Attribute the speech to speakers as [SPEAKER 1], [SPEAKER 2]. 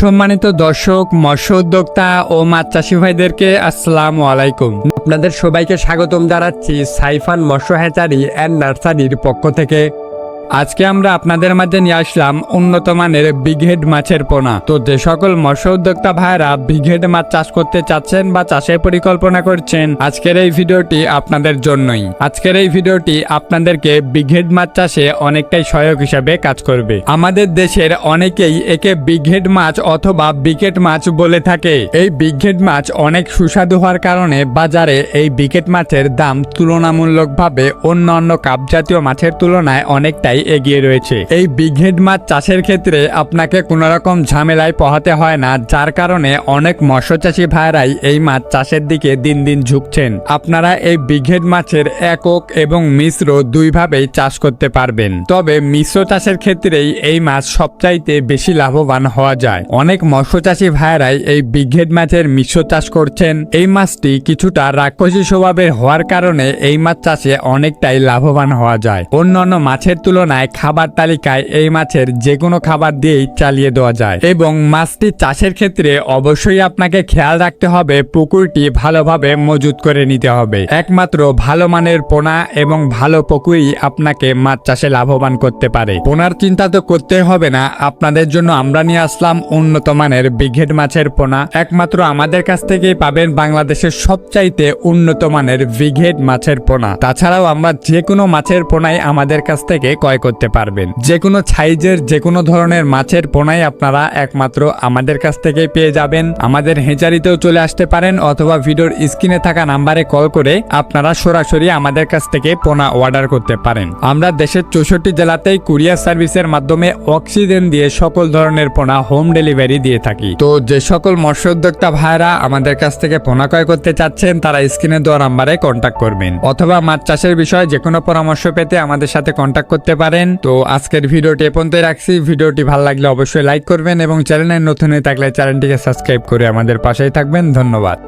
[SPEAKER 1] সম্মানিত দর্শক, মৎস্য উদ্যোক্তা ও মাছ চাষি ভাইদেরকে আসসালাম আলাইকুম। আপনাদের সবাইকে স্বাগতম জানাচ্ছি সাইফান মৎস্য হ্যাচারি অ্যান্ড নার্সারির পক্ষ থেকে। আজকে আমরা আপনাদের মাঝে নিয়ে আসলাম উন্নত মানের বিঘেড মাছের পোনা। তো যে সকল মৎস্য উদ্যোক্তা ভাইরা বিঘেড মাছ চাষ করতে চাচ্ছেন বা চাষের পরিকল্পনা করছেন, আজকের এই ভিডিওটি আপনাদের জন্যই। আজকের এই ভিডিওটি আপনাদেরকে বিঘেড মাছ চাষে অনেকটাই সহায়ক হিসাবে কাজ করবে। আমাদের দেশের অনেকেই একে বিঘেড মাছ অথবা বিকেট মাছ বলে থাকে। এই বিঘেড মাছ অনেক সুস্বাদু হওয়ার কারণে বাজারে এই বিকেট মাছের দাম তুলনামূলকভাবে অন্যান্য কাপ জাতীয় মাছের তুলনায় অনেকটাই এগিয়ে রয়েছে। এই বিঘেড মাছ চাষের ক্ষেত্রে আপনাকে কোনো রকম ঝামেলায় পোহাতে হয় না, যার কারণে অনেক মৎস্য চাষী ভাইরাই এই মাছ চাষের দিকে দিন দিন ঝুঁকছেন। আপনারা এই বিঘেড মাছের একক এবং মিশ্র দুইভাবেই চাষ করতে পারবেন। তবে মিশ্র চাষের ক্ষেত্রেই এই মাছ সবচাইতে বেশি লাভবান হওয়া যায়। অনেক মৎস্য চাষী ভাইরাই এই বিঘেড মাছের মিশ্র চাষ করছেন। এই মাছটি কিছুটা রাক্ষসী স্বভাবের হওয়ার কারণে এই মাছ চাষে অনেকটাই লাভবান হওয়া যায়। অন্যান্য মাছের তুলনায় খাবার তালিকায় এই মাছের যে কোনো খাবার দিয়েই চালিয়ে দেওয়া যায়। এবং মাছটি চাষের ক্ষেত্রে অবশ্যই আপনাকে খেয়াল রাখতে হবে, পুকুরটি ভালোভাবে মজুত করে নিতে হবে। একমাত্র ভালো মানের পোনা এবং ভালো পুকুরই আপনাকে মাছ চাষে লাভবান করতে পারে। পোনার চিন্তা তো করতে হবে না, আপনাদের জন্য আমরা নিয়ে আসলাম উন্নত মানের বিঘেড মাছের পোনা। একমাত্র আমাদের কাছ থেকেই পাবেন বাংলাদেশের সবচাইতে উন্নত মানের বিঘেড মাছের পোনা। তাছাড়াও আমরা যে কোনো মাছের পোনাই আমাদের কাছ থেকে ক্রয় করতে পারবেন। যে কোনো সাইজের যে কোনো ধরনের মাছের পোনাই আপনারা একমাত্র আমাদের কাছ থেকে পেয়ে যাবেন। আমাদের হেঁচারিতেও চলে আসতে পারেন অথবা ভিডিওর স্ক্রিনে থাকা নাম্বারে কল করে আপনারা সরাসরি আমাদের কাছ থেকে পোনা অর্ডার করতে পারেন। আমরা দেশের চৌষট্টি জেলাতেই কুরিয়ার সার্ভিসের মাধ্যমে অক্সিজেন দিয়ে সকল ধরনের পোনা হোম ডেলিভারি দিয়ে থাকি। তো যে সকল মৎস্য উদ্যোক্তা ভাইরা আমাদের কাছ থেকে পোনা ক্রয় করতে চাচ্ছেন, তারা স্ক্রিনে দেওয়া নাম্বারে কন্ট্যাক্ট করবেন। অথবা মাছ চাষের বিষয়ে যে কোনো পরামর্শ পেতে আমাদের সাথে কন্ট্যাক্ট করতে পারেন। তো আজকের ভিডিওটি এ রাখছি। ভিডিওটি ভালো লাগলে অবশ্যই লাইক করবেন এবং চ্যানেলের নতুন হয়ে থাকলে চ্যানেলটিকে সাবস্ক্রাইব করে আমাদের পাশেই থাকবেন। ধন্যবাদ।